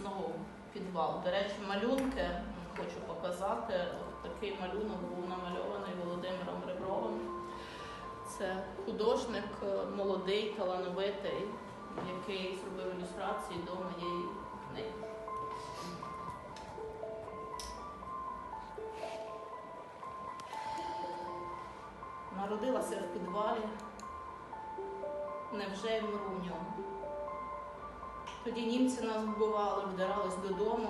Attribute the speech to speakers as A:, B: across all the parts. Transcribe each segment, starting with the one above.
A: знову підвал. До речі, малюнки хочу показати. Такий малюнок був намальований Володимиром Ребровим. Це художник е, молодий, талановитий, який зробив ілюстрації до моєї книги. Народилася в підвалі, невже й в ньому. Тоді німці нас вбивали, вдирались додому,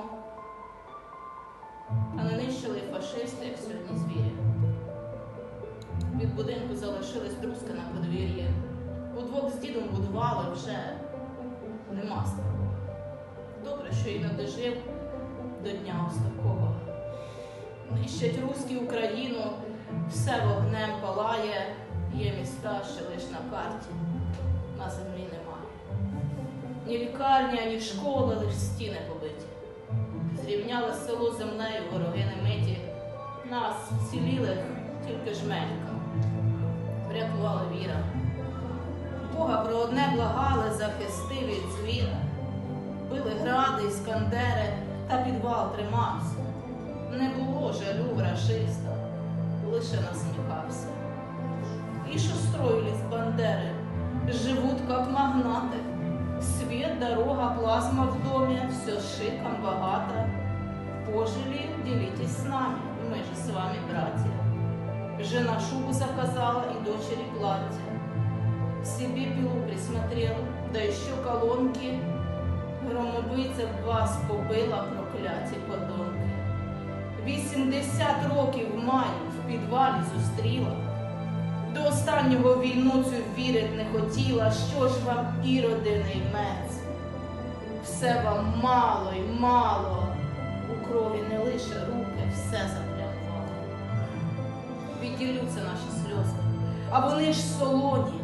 A: а не нищили фашисти, як сьогодні звірі. Від будинку залишились друзки на подвір'ї. Удвох з дідом будували вже нема старого. Добре, що і не дожив до дня ось такого. Нищать руські Україну, все вогнем палає, є міста, що лиш на карті, на землі немає. Ні лікарня, ні школи, лиш стіни побиті. Зрівняли село землею вороги немиті. Нас вцілілих тільки жменька. Врятувала віра. Бога про одне благали, захисти від звіра. Били гради, іскандери, та підвал тримався. Не було жалю рашиста, лише насміхався. І що строїлись бандери, живуть как магнати. Свет, дорога, плазма в доме, все шиком, богато. Пожили, делитесь с нами, мы же с вами братья. Жена шубу заказала и дочери платье. Себе пилу присмотрел, да еще колонки. Громобиця б вас побила прокляті подонки. 80 років маю в підвалі зустріла. До останнього війну цю вірить не хотіла, що ж вам іроди не йметься. Все вам мало й мало, у крові не лише руки, все заплямувало. Відділються наші сльози, а вони ж солоні.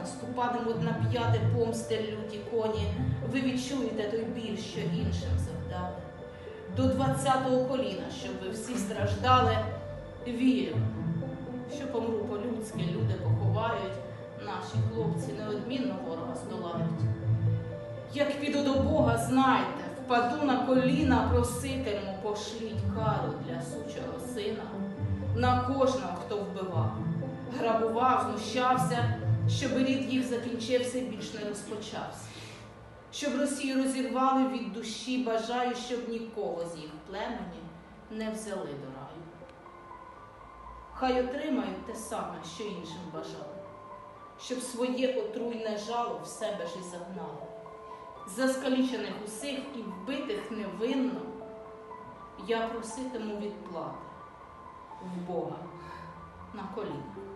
A: Наступатимуть на п'яти помсти люті коні. Ви відчуєте той біль, що іншим завдали. До двадцятого коліна, щоб ви всі страждали, вірю, що помру по-людськи, люди поховають, наші хлопці неодмінно ворога здолають. Як піду до Бога, знайте, впаду на коліна, проситиму, пошліть кару для сучого сина, на кожного, хто вбивав, грабував, знущався, щоб рід їх закінчився і більш не розпочався. Щоб Росію розірвали від душі, бажаю, щоб нікого з їх племені не взяли до раю. Хай отримають те саме, що іншим бажали, щоб своє отруйне жало в себе ж і загнало, Заскалічених усіх і вбитих невинно, я проситиму відплати в Бога на колінах.